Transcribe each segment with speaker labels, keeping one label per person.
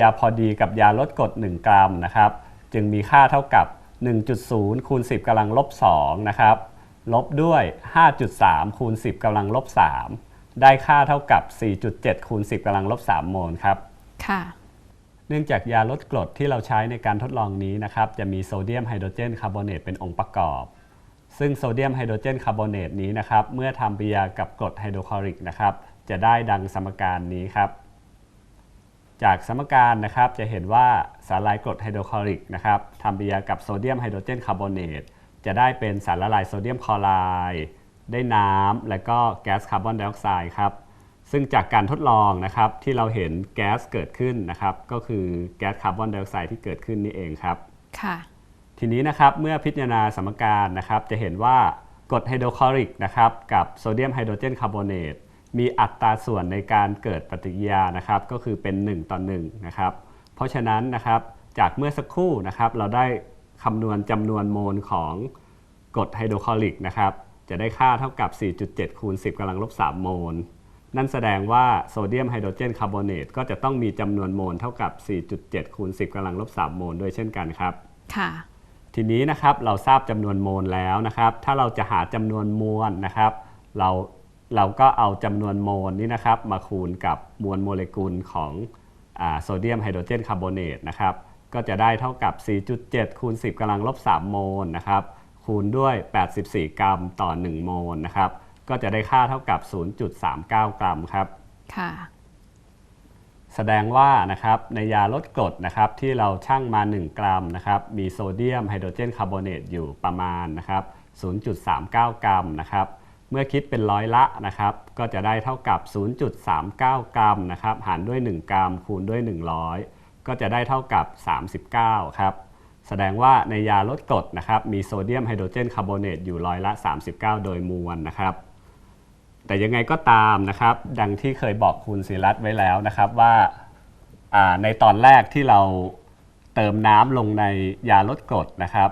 Speaker 1: ยาพอดีกับยาลดกรด1 กรัมนะครับ จึงมีค่าเท่ากับ 1.0คูณ10กำลังลบ2นะครับ ลบด้วย 5.3คูณ10กำลังลบ3ได้ค่าเท่ากับ 4.7คูณ10กำลังลบ3โมลครับ
Speaker 2: ค่ะ
Speaker 1: เนื่องจากยาลดกรดที่เราใช้ในการทดลองนี้นะครับ จะมีโซเดียมไฮโดรเจนคาร์บอเนตเป็นองค์ประกอบ ซึ่งโซเดียมไฮโดรเจนคาร์บอเนตนี้นะครับ เมื่อทำปฏิกิริยากับกรดไฮโดรคลอริกนะครับ จะได้ดังสมการนี้ครับ จากสมการนะครับจะเห็นว่าสารละลายกรดไฮโดรคลอริกนะครับทำปฏิกิริยากับโซเดียมไฮโดรเจนคาร์บอเนตจะได้เป็นสารละลายโซเดียมคลอไรด์ได้น้ำและก็แก๊สคาร์บอนไดออกไซด์ครับซึ่งจากการทดลองนะครับที่เราเห็นแก๊สเกิดขึ้นนะครับก็คือแก๊สคาร์บอนไดออกไซด์ที่เกิดขึ้นนี่เองครับ
Speaker 2: ค่ะ
Speaker 1: ทีนี้นะครับเมื่อพิจารณาสมการนะครับจะเห็นว่ากรดไฮโดรคลอริกนะครับกับโซเดียมไฮโดรเจนคาร์บอเนต มีอัตราส่วนในการเกิดปฏิกิริยานะครับก็คือเป็น 1 ต่อ1นะครับเพราะฉะนั้นนะครับจากเมื่อสักครู่นะครับเราได้คำนวณจำนวนโมลของกรดไฮโดรคลอริกนะครับจะได้ค่าเท่ากับ 4.7 คูณ 10กำลังลบ 3 โมล นั่นแสดงว่าโซเดียมไฮโดรเจนคาร์บอเนตก็จะต้องมีจำนวนโมลเท่ากับ 4.7 คูณ 10กำลังลบ 3 โมลด้วยเช่นกันครับ
Speaker 2: ค่ะ
Speaker 1: ทีนี้นะครับเราทราบจำนวนโมลแล้วนะครับ ถ้าเราจะหาจำนวนมวลนะครับ เรา เราก็เอาจำนวนโมลนี้นะครับมาคูณกับมวลโมเลกุลของอาโซเดียมไฮโดรเจนคาร์บอเนตนะครับก็จะได้เท่ากับ 4.7 คูณ 10กำลังลบ 3 โมลนะครับคูณด้วย 84 กรัมต่อ 1 โมลนะครับก็จะได้ค่าเท่ากับ 0.39 กรัมครับ
Speaker 2: ค่ะ
Speaker 1: แสดงว่านะครับในยาลดกรดนะครับที่เราชั่งมา 1 กรัมนะครับมีโซเดียมไฮโดรเจนคาร์บอเนตอยู่ประมาณนะครับ0.39 กรัมนะครับ เมื่อคิดเป็นร้อยละนะครับ ก็จะได้เท่ากับ 0.39 กรัมนะครับ หารด้วย 1 กรัม คูณด้วย 100 ก็จะได้เท่ากับ 39 ครับ แสดงว่าในยาลดกรดนะครับ มีโซเดียมไฮโดรเจนคาร์บอเนตอยู่ร้อยละ 39 โดยมวลนะครับ แต่ยังไงก็ตามนะครับ ดังที่เคยบอกคุณศิรัตน์ไว้แล้วนะครับว่าาในตอนแรกที่เราเติมน้ำลงในยาลดกรดนะครับ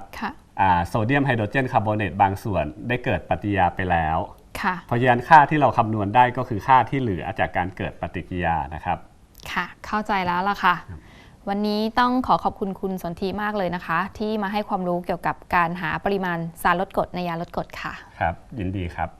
Speaker 1: โซเดียมไฮโดรเจนคาร์บอเนตบางส่วนได้เกิดปฏิกิริยาไปแล้ว
Speaker 2: ค่ะ
Speaker 1: เพราะฉะนั้นค่าที่เราคำนวณได้ก็คือค่าที่เหลือจากการเกิดปฏิกิริยานะครับ
Speaker 2: ค่ะ เข้าใจแล้วล่ะค่ะ วันนี้ต้องขอขอบคุณคุณสนธิมากเลยนะคะ ที่มาให้ความรู้เกี่ยวกับการหาปริมาณสารลดกรดในยาลดกรดค่ะ
Speaker 1: ครับ ยินดีครับ